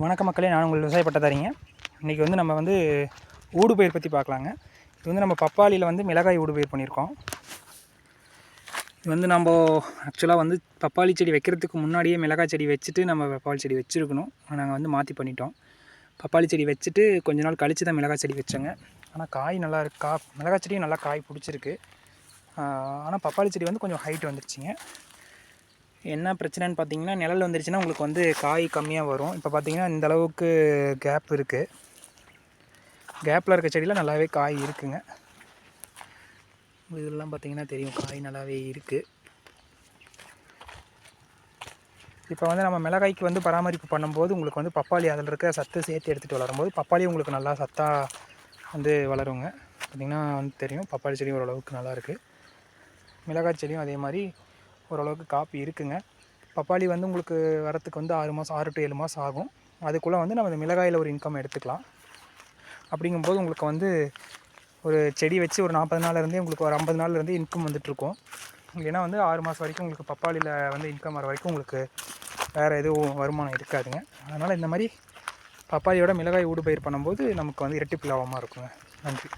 வணக்க மக்களே நான் உங்கள் விவசாய பட்டதாரிங்க. இன்றைக்கி வந்து நம்ம வந்து ஊடுபயிர் பற்றி பார்க்கலாங்க. இது வந்து நம்ம பப்பாளியில் வந்து மிளகாய் ஊடுபயிர் பண்ணியிருக்கோம். இது வந்து நம்ம ஆக்சுவலாக வந்து பப்பாளி செடி வைக்கிறதுக்கு முன்னாடியே மிளகாய் செடி வச்சுட்டு நம்ம பப்பாளி செடி வச்சுருக்கணும். நாங்கள் வந்து மாற்றி பண்ணிட்டோம். பப்பாளி செடி வச்சுட்டு கொஞ்ச நாள் கழித்து தான் மிளகாய் செடி வச்சோங்க. ஆனால் காய் நல்லா இருக்கு. கா மிளகாய் செடியும் நல்லா காய் பிடிச்சிருக்கு. ஆனால் பப்பாளி செடி வந்து கொஞ்சம் ஹைட் வந்துருச்சுங்க. என்ன பிரச்சனைன்னு பார்த்தீங்கன்னா நிழல் வந்துருச்சுன்னா உங்களுக்கு வந்து காய் கம்மியாக வரும். இப்போ பார்த்தீங்கன்னா இந்த அளவுக்கு கேப் இருக்குது கேப்பில் இருக்க செடியில் நல்லாவே காய் இருக்குங்க. இதெல்லாம் பார்த்தீங்கன்னா தெரியும். காய் நல்லாவே இருக்குது இப்போ வந்து நம்ம மிளகாய்க்கு வந்து பராமரிப்பு பண்ணும்போது உங்களுக்கு வந்து பப்பாளி அதில் இருக்க சத்து சேர்த்து எடுத்துகிட்டு வளரும்போது பப்பாளி உங்களுக்கு நல்லா சத்தாக வந்து வளருங்க. பார்த்திங்கன்னா வந்து தெரியும். பப்பாளி செடி ஓரளவுக்கு நல்லாயிருக்கு மிளகாய் செடியும் அதே மாதிரி ஓரளவுக்கு காப்பி இருக்குங்க. பப்பாளி வந்து உங்களுக்கு வரத்துக்கு வந்து ஆறு மாதம் ஆறு டு ஏழு மாதம் ஆகும். அதுக்குள்ளே வந்து நம்ம இந்த மிளகாயில் ஒரு இன்கம் எடுத்துக்கலாம். அப்படிங்கும்போது உங்களுக்கு வந்து ஒரு செடி வச்சு ஒரு நாற்பது நாள்லேருந்தே உங்களுக்கு ஒரு ஐம்பது நாள்லேருந்தே இன்கம் வந்துட்டுருக்கும் ஏன்னா வந்து ஆறு மாதம் வரைக்கும் உங்களுக்கு பப்பாளியில் வந்து இன்கம் வர வரைக்கும் உங்களுக்கு வேறு எதுவும் வருமானம் இருக்காதுங்க. அதனால் இந்த மாதிரி பப்பாளியோட மிளகாய் ஊடுபயிர் பண்ணும்போது நமக்கு வந்து இரட்டிப்பு லாபமாக இருக்குங்க. நன்றி.